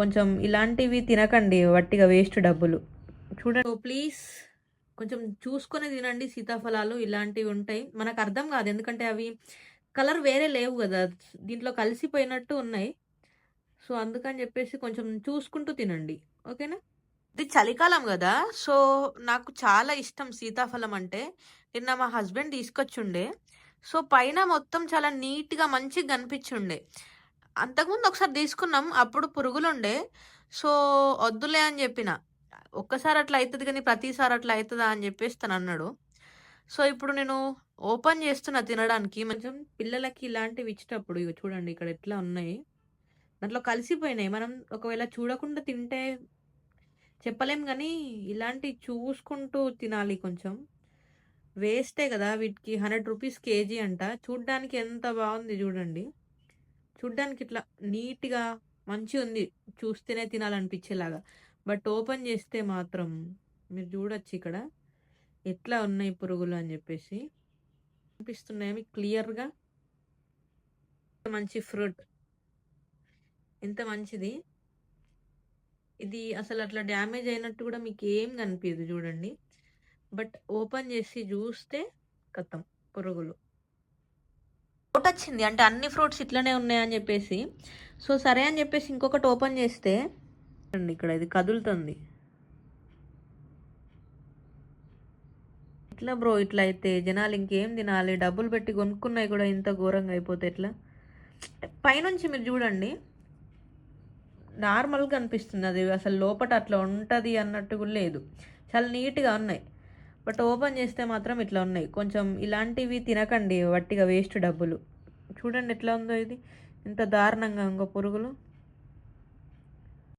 కొంచెం ఇలాంటివి తినకండి వట్టిగా వేస్ట్ డబ్బులు. చూడండి. ప్లీజ్ కొంచెం చూసుకొని తినండి సీతాఫలాలు ఇలాంటివి ఉంటాయి. మనకు అర్థం కాదు ఎందుకంటే అవి కలర్ వేరే లేవు కదా దీంట్లో కలిసిపోయినట్టు ఉన్నాయి. సో అందుకని చెప్పేసి కొంచెం చూసుకుంటూ తినండి. ఓకేనా? ఇది చలికాలం కదా సో నాకు చాలా ఇష్టం సీతాఫలం అంటే. నిన్న మా హస్బెండ్ తీసుకొచ్చుండే. సో పైన మొత్తం చాలా నీట్గా మంచిగా కనిపించుండే. అంతకుముందు ఒకసారి తీసుకున్నాం. అప్పుడు పురుగులుండే. సో వద్దులే అని చెప్పిన. ఒక్కసారి అట్లా అవుతుంది కానీ ప్రతిసారి అట్లా అవుతుందా అని చెప్పేసి తను అన్నాడు. సో ఇప్పుడు నేను ఓపెన్ చేస్తున్నా తినడానికి. కొంచెం పిల్లలకి ఇలాంటివి ఇచ్చేటప్పుడు ఇవి చూడండి ఇక్కడ ఎట్లా ఉన్నాయి. దాంట్లో కలిసిపోయినాయి. మనం ఒకవేళ చూడకుండా తింటే చెప్పలేం కానీ ఇలాంటివి చూసుకుంటూ తినాలి కొంచెం. వేస్టే కదా వీటికి. హండ్రెడ్ రూపీస్ కేజీ అంట. చూడ్డానికి ఎంత బాగుంది చూడండి. చూడ్డానికి ఇట్లా నీట్గా మంచిగా ఉంది. చూస్తేనే తినాలనిపించేలాగా. బట్ ఓపెన్ చేస్తే మాత్రం మీరు చూడొచ్చు ఇక్కడ. ఎట్లా ఉన్నాయి పురుగులు అని చెప్పేసి. అనిపిస్తున్నాయి క్లియర్గా? మంచి ఫ్రూట్. ఎంత మంచిది. ఇది అసలు అట్లా డ్యామేజ్ అయినట్టు కూడా మీకు ఏం కనిపించదు చూడండి. బట్ ఓపెన్ చేసి చూస్తే కథం పురుగులు. డౌట్ వచ్చింది అంటే అన్ని ఫ్రూట్స్ ఇట్లనే ఉన్నాయని చెప్పేసి. సో సరే అని చెప్పేసి ఇంకొకటి ఓపెన్ చేస్తే ఇక్కడ ఇది కదులుతుంది. ఇట్లా బ్రో ఇట్లా అయితే? జనాలు ఇంకేం తినాలి? డబ్బులు పెట్టి కొనుక్కున్నాయి కూడా ఇంత ఘోరంగా అయిపోతే ఎట్లా? పైనుంచి మీరు చూడండి. నార్మల్గా అనిపిస్తుంది అది. అసలు లోపల అట్లా ఉంటుంది అన్నట్టు కూడా లేదు. చాలా నీట్గా ఉన్నాయి. బట్ ఓపెన్ చేస్తే మాత్రం ఇట్లా ఉన్నాయి. కొంచెం ఇలాంటివి తినకండి. వట్టిగా వేస్ట్ డబ్బులు. చూడండి ఎట్లా ఉందో ఇది. ఇంత దారుణంగా ఇంకో పురుగులు.